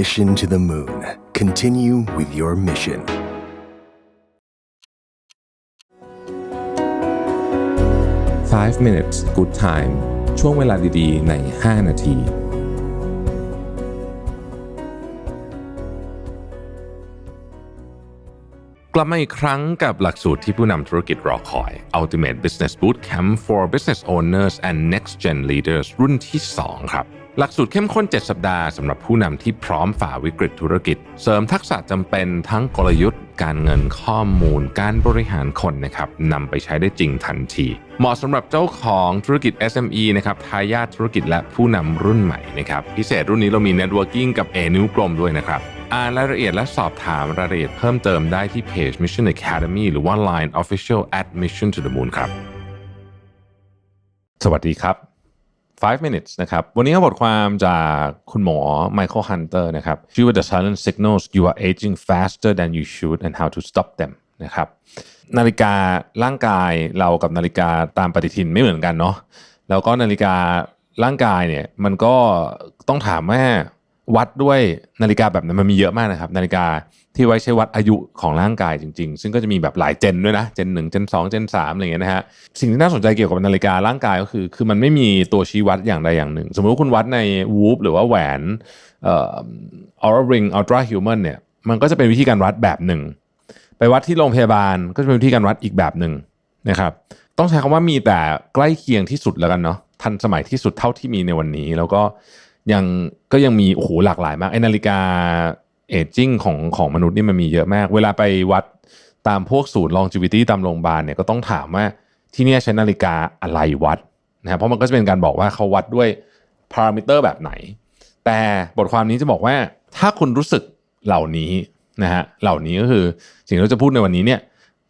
Mission to the Moon. Continue with your mission. Five minutes good time ช่วงเวลาดีๆ ใน 5 นาที กลับมาอีกครั้งกับหลักสูตรที่ผู้นำธุรกิจรอคอย Ultimate Business Bootcamp for Business Owners and Next Gen Leaders รุ่นที่ 2 ครับ หลักสูตรเข้มข้น 7 สัปดาห์สำหรับผู้นำที่พร้อมฝ่าวิกฤตธุรกิจ เสริมทักษะจำเป็นทั้งกลยุทธ์ การเงินข้อมูล การบริหารคนนะครับนำไปใช้ได้จริงทันที เหมาะสำหรับเจ้าของธุรกิจ SME นะครับทายาทธุรกิจและผู้นำรุ่นใหม่นะครับพิเศษรุ่นนี้เรามี Networking กับ A นิ้วกลมด้วยนะครับอ่านรายละเอียดและสอบถามรายละเอียดเพิ่มเติมได้ที่เพจ Mission Academy หรือว่า Line Official at Mission to the Moon ครับ สวัสดีครับ 5 minutes นะครับ วันนี้เอาบทความจากคุณหมอไมเคิลฮันเตอร์นะครับ ชื่อว่า The Silent Signals You Are Aging Faster Than You Should and How to Stop Them นะครับ นาฬิการ่างกายเรากับนาฬิกาตามปฏิทินไม่เหมือนกันเนาะ แล้วก็นาฬิการ่างกายเนี่ยมันก็ต้องถามว่า วัดด้วยนาฬิกาแบบนั้นมันมีเยอะมากนะครับ นาฬิกาที่ไว้ใช้วัดอายุของร่างกายจริง ๆ ซึ่งก็จะมีแบบหลายเจนด้วยนะเจนหนึ่งเจนสองเจนสามอะไรเงี้ยนะฮะสิ่งที่น่าสนใจเกี่ยวกับนาฬิการ่างกายก็คือ คือมันไม่มีตัวชี้วัดอย่างใดอย่างหนึ่ง สมมติว่าคุณวัดในวูฟหรือว่าแหวนเอ่อ Aura Ring Ultra Human เนี่ยมันก็จะเป็นวิธีการวัดแบบหนึ่ง ไปวัดที่โรงพยาบาลก็จะเป็นวิธีการวัดอีกแบบหนึ่งนะครับต้องใช้คำว่ามีแต่ใกล้เคียงที่สุดแล้วกันเนาะทันสมัยที่สุดเท่าที่มีในวันนี้แล้วก็ ยังก็ยังมีโอ้โหหลากหลายมากไอ้นาฬิกาเอจจิ้งของของมนุษย์นี่มันมีเยอะมาก เวลาไปวัดตามพวกศูนย์ longevity ตามโรงพยาบาลเนี่ยก็ต้องถามว่าที่เนี่ยใช้นาฬิกาอะไรวัดนะครับเพราะมันก็จะเป็นการบอกว่าเขาวัดด้วยพารามิเตอร์แบบไหน แต่บทความนี้จะบอกว่าถ้าคุณรู้สึกเหล่านี้นะฮะเหล่านี้ก็คือสิ่งที่เราจะพูดในวันนี้เนี่ย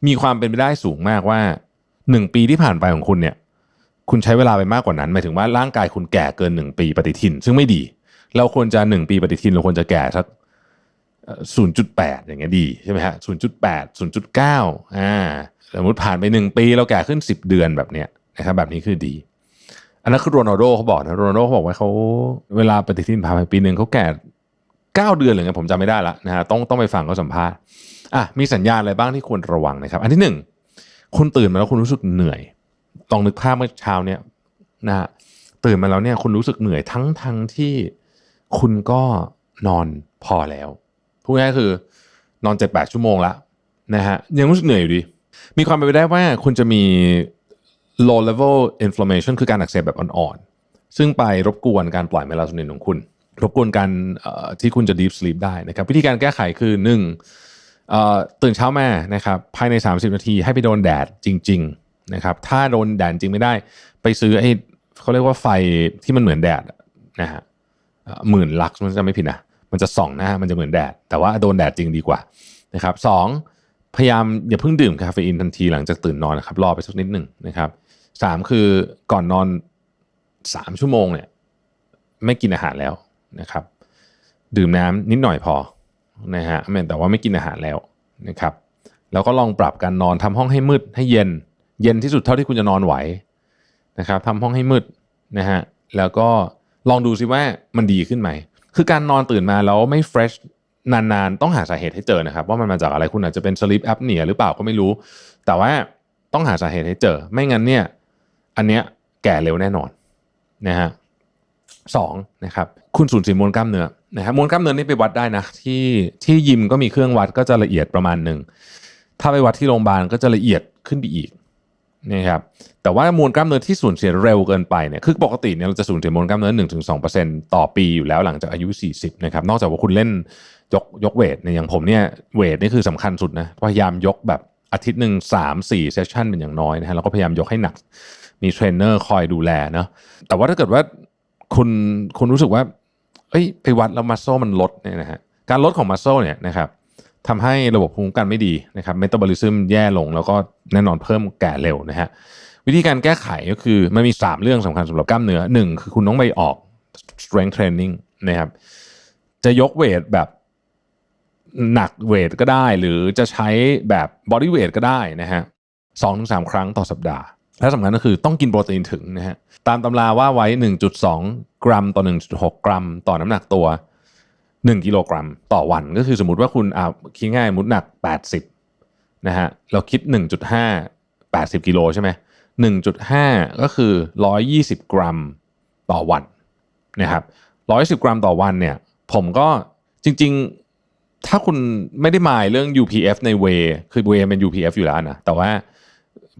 มีความเป็นไปได้สูงมากว่าหนึ่งปีที่ผ่านไปของคุณเนี่ย คุณใช้เวลาไปมากกว่านั้นหมายถึงว่าร่างกายคุณแก่เกินหนึ่งปีปฏิทิน ซึ่งไม่ดี เราควรจะหนึ่งปีปฏิทิน เราควรจะแก่สักศูนย์จุดแปดอย่างเงี้ยดีใช่ไหมฮะศูนย์จุดแปดศูนย์จุดเก้าอ่าสมมติผ่านไปหนึ่งปีเราแก่ขึ้นสิบเดือนแบบเนี้ยนะครับแบบนี้คือดี อันนั้นคือโรนัลโดเขาบอกนะโรนัลโดเขาบอกว่าเขาเวลาปฏิทินผ่านไปปีหนึ่งเขาแก่เก้าเดือนหรือไงผมจำไม่ได้ละนะฮะต้องต้องไปฟังเขาสัมภาษณ์อะมีสัญญาณอะไรบ้างที่ควรระวังนะครับ อันที่หนึ่งคุณตื่นมาแล้วคุณรู้สึกเหนื่อย ลองนึกภาพเมื่อเช้าเนี่ยนะฮะตื่นมาแล้วเนี่ยคุณรู้สึกเหนื่อยทั้งทั้งที่คุณก็นอนพอแล้วพูดง่ายๆคือนอนเจ็ดแปดชั่วโมงละนะฮะยังรู้สึกเหนื่อยอยู่ดี มีความเป็นไปได้ว่าคุณจะมี low level inflammation คือการอักเสบแบบอ่อนๆ ซึ่งไปรบกวนการปล่อยเมลาโทนินของคุณ รบกวนการที่คุณจะ deep sleep ได้นะครับวิธีการแก้ไขคือหนึ่งตื่นเช้ามานะครับภายใน 30 นาทีให้ไปโดนแดดจริง ๆ นะครับถ้าโดนแดดจริงไม่ได้ ไปซื้อไอ้เขาเรียกว่าไฟที่มันเหมือนแดดนะฮะหมื่นลักมันจะไม่ผิดนะมันจะส่องหน้ามันจะเหมือนแดด แต่ว่าโดนแดดจริงดีกว่านะครับสองพยายามอย่าเพิ่งดื่มคาเฟอีนทันทีหลังจากตื่นนอนนะครับรอไปสักนิดหนึ่งนะครับสามคือก่อนนอนสามชั่วโมงเนี่ยไม่กินอาหารแล้วนะครับ ดื่มน้ำนิดหน่อยพอนะฮะแต่ว่าไม่กินอาหารแล้วนะครับ แล้วก็ลองปรับการนอนทำห้องให้มืดให้เย็น เย็นที่สุดเท่าที่คุณจะนอนไหวนะครับทำห้องให้มืดนะฮะแล้วก็ลองดูซิว่ามันดีขึ้นไหม คือการนอนตื่นมาแล้วไม่ fresh นานๆ ต้องหาสาเหตุให้เจอนะครับ ว่ามันมาจากอะไรคุณอาจจะเป็น sleep apnea หรือเปล่าก็ไม่รู้ แต่ว่าต้องหาสาเหตุให้เจอ ไม่งั้นเนี่ยอันเนี้ยแก่เร็วแน่นอนนะฮะสองนะครับคุณสูญเสียมวลกล้ามเนื้อนะฮะมวลกล้ามเนื้อนี่ไปวัดได้นะที่ที่ยิมก็มีเครื่องวัดก็จะละเอียดประมาณหนึ่งถ้าไปวัดที่โรงพยาบาลก็จะละเอียดขึ้นไปอีก นะครับแต่ว่ามวลกล้ามเนื้อที่สูญเสียเร็วเกินไปเนี่ยคือปกติเนี่ยเราจะสูญเสียมวลกล้ามเนื้อ1-2%ต่อปีอยู่แล้วหลังจากอายุ 40นะครับนอกจากว่าคุณเล่นยกยกเวทเนี่ยอย่างผมเนี่ยเวทนี่คือสำคัญสุดนะพยายามยกแบบอาทิตย์หนึ่งสามสี่เซสชันเป็นอย่างน้อยนะฮะแล้วก็พยายามยกให้หนักมีเทรนเนอร์คอยดูแลเนาะแต่ว่าถ้าเกิดว่าคุณคุณรู้สึกว่าเอ้ยไปวัดแล้วมัสโซมันลดเนี่ยนะฮะการลดของมัสโซเนี่ยนะครับ ทำให้ระบบภูมิคุ้มกันไม่ดีนะครับเมตาบอลิซึมแย่ลง แล้วก็แน่นอนเพิ่มแก่เร็วนะฮะวิธีการแก้ไขก็คือมันมี 3 เรื่องสำคัญสำหรับกล้ามเนื้อหนึ่งคือคุณต้องไปออก strength training นะครับจะยกเวทแบบหนักเวทก็ได้ หรือจะใช้แบบ body weight ก็ได้นะฮะสองถึงสามครั้งต่อสัปดาห์ และสำคัญก็คือต้องกินโปรตีนถึงนะฮะตามตำราว่าไว้ 1.2 กรัมต่อ 1.6 กรัม ต่อน้ำหนักตัว 1กิโลกรัมต่อวันก็คือสมมติว่าคุณอ่าคิดง่ายมมติหนัก 80นะฮะเราคิด 1.5 80 กิโลใช่ไหม1.5 ก็คือ 120 กรัมต่อวันนะครับ 110 กรัมต่อวันเนี่ยผมก็จริงๆ ถ้าคุณไม่ได้หมายเรื่อง UPF ในเวคือเวเป็น UPF อยู่แล้วนะแต่ว่า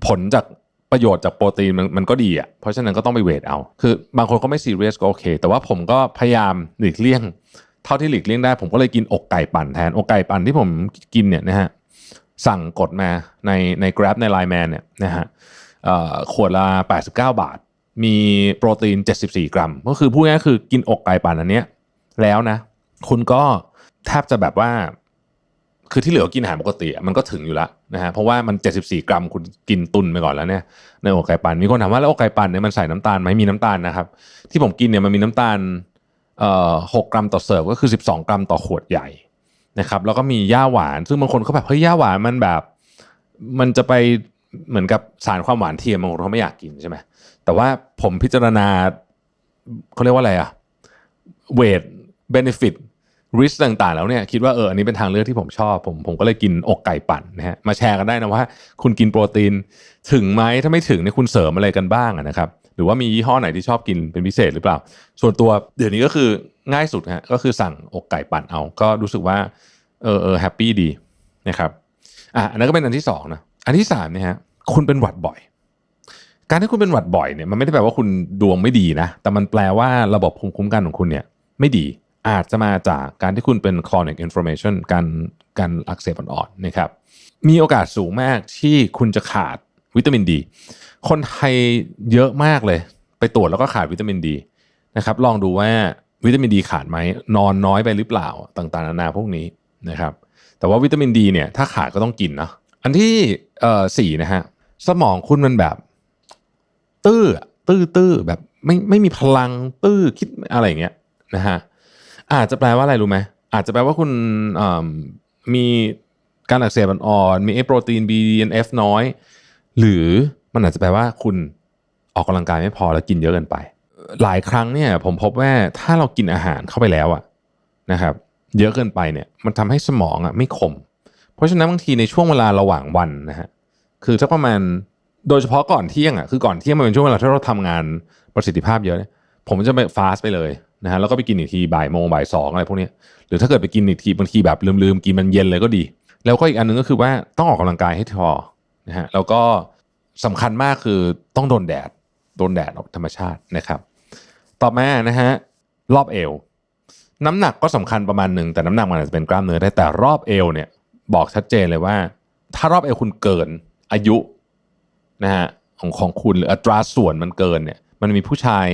ผลจากประโยชน์จากโปรตีนมันมันก็ดีอะเพราะฉะนั้นก็ต้องไปเวทเอา คือบางคนก็ไม่ซีเรียสก็โอเค แต่ว่าผมก็พยายามหลีกเลี่ยง เท่าที่หลีกเลี่ยงได้ผมก็เลยกินอกไก่ปั่นแทนอกไก่ปั่นที่ผมกินเนี่ยนะฮะสั่งกดมาในใน Grab ใน Line Man เนี่ยนะฮะขวดละ 89 บาท มีโปรตีน 74 กรัม ก็คือพูดง่ายคือกินอกไก่ปั่นอันเนี้ยแล้วนะ คุณก็แทบจะแบบว่า คือที่เหลือกินอาหารปกติมันก็ถึงอยู่แล้วนะฮะเพราะว่ามัน 74 กรัมคุณกินตุนไปก่อนแล้วเนี่ยในอกไก่ปั่นมีคนถามว่าแล้วอกไก่ปั่นเนี่ยมันใส่น้ำตาลไหมมีน้ำตาลนะครับ ที่ผมกินเนี่ยมันมีน้ำตาล เอ่อ6กรัมต่อเสิร์ฟก็คือ 12 กรัมต่อขวดใหญ่นะครับแล้วก็มีย่าหวาน ซึ่งบางคนเขาแบบเฮ้ยย่าหวานมันแบบ มันจะไปเหมือนกับสารความหวานเทียมบางคนเขาไม่อยากกินใช่ไหมแต่ว่าผมพิจารณาเขาเรียกว่าอะไรอะเวทเบนฟิตริสต่างๆ แล้วเนี่ยคิดว่าเอออันนี้เป็นทางเลือกที่ผมชอบผมผมก็เลยกินอกไก่ปั่นนะฮะมาแชร์กันได้นะว่า คุณกินโปรตีนถึงไหมถ้าไม่ถึงเนี่ยคุณเสริมอะไรกันบ้างนะครับ หรือว่ามียี่ห้อไหนที่ชอบกินเป็นพิเศษหรือเปล่า ส่วนตัวเดี๋ยวนี้ก็คือง่ายสุดฮะก็คือสั่งอกไก่ปั่นเอา ก็รู้สึกว่าเออเออแฮปปี้ดีนะครับอะอันนั้นก็เป็นอันที่สองนะอันที่สามเนี่ยฮะคุณเป็นหวัดบ่อย การที่คุณเป็นหวัดบ่อยเนี่ยมันไม่ได้แปลว่าคุณดวงไม่ดีนะ แต่มันแปลว่าระบบภูมิคุ้มกันของคุณเนี่ยไม่ดีอาจจะมาจากการที่คุณเป็น chronic inflammation การการอักเสบอ่อนๆนะครับ มีโอกาสสูงมากที่คุณจะขาด วิตามินดี คนไทยเยอะมากเลย ไปตรวจแล้วก็ขาดวิตามินดีนะครับลองดูว่าวิตามินดีขาดไหมนอนน้อยไปหรือเปล่าต่างๆนานาพวกนี้นะครับแต่ว่าวิตามินดีเนี่ยถ้าขาดก็ต้องกินเนาะอันที่เอ่อสี่นะฮะสมองคุณมันแบบ ตื้อตื้อตื้อแบบไม่ไม่มีพลังตื้อคิดอะไรอย่างเงี้ยนะฮะอาจจะแปลว่าอะไรรู้ไหมอาจจะแปลว่าคุณมีการอักเสบอ่อนมีไอโปรตีน BDNF น้อย หรือมันอาจจะแปลว่าคุณออกกำลังกายไม่พอแล้วกินเยอะเกินไป หลายครั้งเนี่ยผมพบว่าถ้าเรากินอาหารเข้าไปแล้วอะนะครับ เยอะเกินไปเนี่ยมันทำให้สมองอะไม่คม เพราะฉะนั้นบางทีในช่วงเวลาระหว่างวันนะฮะคือสักประมาณโดยเฉพาะก่อนเที่ยงอะคือก่อนเที่ยงมันเป็นช่วงเวลาที่เราทำงานประสิทธิภาพเยอะเนี่ยผมจะไปฟาสไปเลยนะฮะแล้วก็ไปกินอีกทีบ่ายโมงบ่ายสองอะไรพวกนี้หรือถ้าเกิดไปกินอีกทีบางทีแบบลืมๆกินมันเย็นเลยก็ดี แล้วก็อีกอันหนึงก็คือว่าต้องออกกำลังกายให้พอ นะฮะแล้วก็สำคัญมากคือต้องโดนแดดโดนแดดธรรมชาตินะครับ ต่อมานะฮะรอบเอว น้ำหนักก็สำคัญประมาณหนึ่งแต่น้ำหนักมันอาจจะเป็นกล้ามเนื้อได้แต่รอบเอวเนี่ยบอกชัดเจนเลยว่า ถ้ารอบเอวคุณเกินอายุนะฮะของของคุณหรืออัตราส่วนมันเกินเนี่ยมันมีผู้ชาย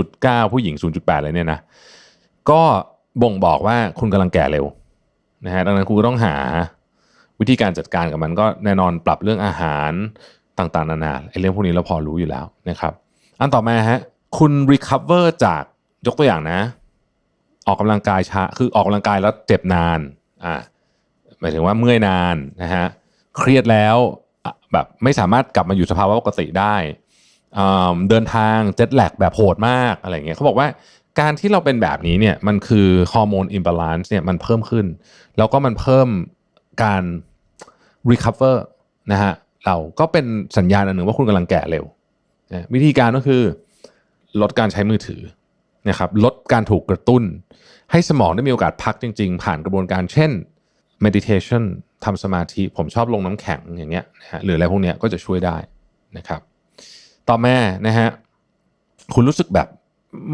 0.9 ผู้หญิง 0.8อะไรเนี่ยนะก็บ่งบอกว่าคุณกำลังแก่เร็วนะฮะดังนั้นคุณก็ต้องหา วิธีการจัดการกับมันก็แน่นอนปรับเรื่องอาหารต่างๆ นานาไอ้เรื่องพวกนี้เราพอรู้อยู่แล้วนะครับ อันต่อมาฮะคุณ recover จากยกตัวอย่างนะ ออกกำลังกายช้าคือออกกำลังกายแล้วเจ็บนานอ่าหมายถึงว่าเมื่อยนานนะฮะเครียดแล้วแบบไม่สามารถกลับมาอยู่สภาวะปกติได้อ่าเดินทางเจ็ตแลกแบบโหดมากอะไรเงี้ยเขาบอกว่าการที่เราเป็นแบบนี้เนี่ยมันคือฮอร์โมนอิมบาลานซ์เนี่ยมันเพิ่มขึ้น แล้วก็มันเพิ่ม การ recover นะฮะเราก็เป็นสัญญาณอันหนึ่งว่าคุณกำลังแก่เร็วนะวิธีการก็คือลดการใช้มือถือนะครับลดการถูกกระตุ้น ให้สมองได้มีโอกาสพักจริง ๆ ผ่านกระบวนการเช่น meditation ทำสมาธิ ผมชอบลงน้ำแข็งอย่างเงี้ยนะฮะหรืออะไรพวกเนี้ยก็จะช่วยได้นะครับ ต่อมานะฮะคุณรู้สึกแบบ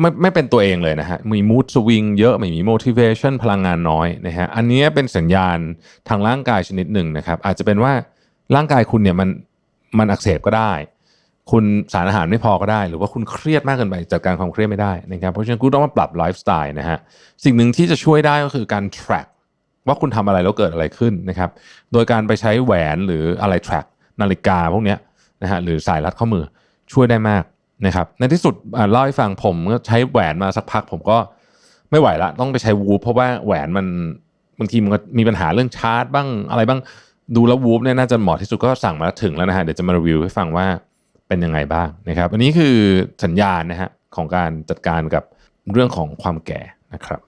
ไม่ไม่เป็นตัวเองเลยนะฮะ มี mood swing เยอะ ไม่มี motivation พลังงานน้อยนะฮะ อันนี้เป็นสัญญาณทางร่างกายชนิดหนึ่งนะครับ อาจจะเป็นว่าร่างกายคุณเนี่ยมันมันอักเสบก็ได้ คุณสารอาหารไม่พอก็ได้ หรือว่าคุณเครียดมากเกินไปจัดการความเครียดไม่ได้นะครับ เพราะฉะนั้นคุณต้องมาปรับไลฟ์สไตล์นะฮะ สิ่งหนึ่งที่จะช่วยได้ก็คือการ track ว่าคุณทำอะไรแล้วเกิดอะไรขึ้นนะครับ โดยการไปใช้แหวนหรืออะไร track นาฬิกาพวกเนี้ยนะฮะ หรือสายรัดข้อมือช่วยได้มาก นะครับในที่สุดเล่าให้ฟังผมก็ใช้แหวนมาสักพัก ผมก็ไม่ไหวละต้องไปใช้วูฟเพราะว่าแหวนมันบางทีมันก็มีปัญหาเรื่องชาร์จ บ้างอะไรบ้างดูแล้ววูฟเนี่ยน่าจะเหมาะที่สุดก็สั่งมาถึงแล้วนะฮะเดี๋ยวจะมารีวิวให้ฟังว่าเป็นยังไงบ้างนะครับ อันนี้คือสัญญาณนะฮะของการจัดการกับเรื่องของความแก่นะครับ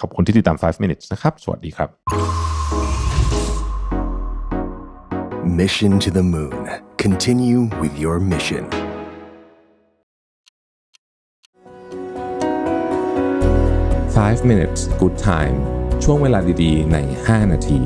ขอบคุณที่ติดตาม 5 minutes นะครับ สวัสดีครับ Mission to the moon. Continue with your mission. Five minutes good time ช่วงเวลาดีๆ ใน 5 นาที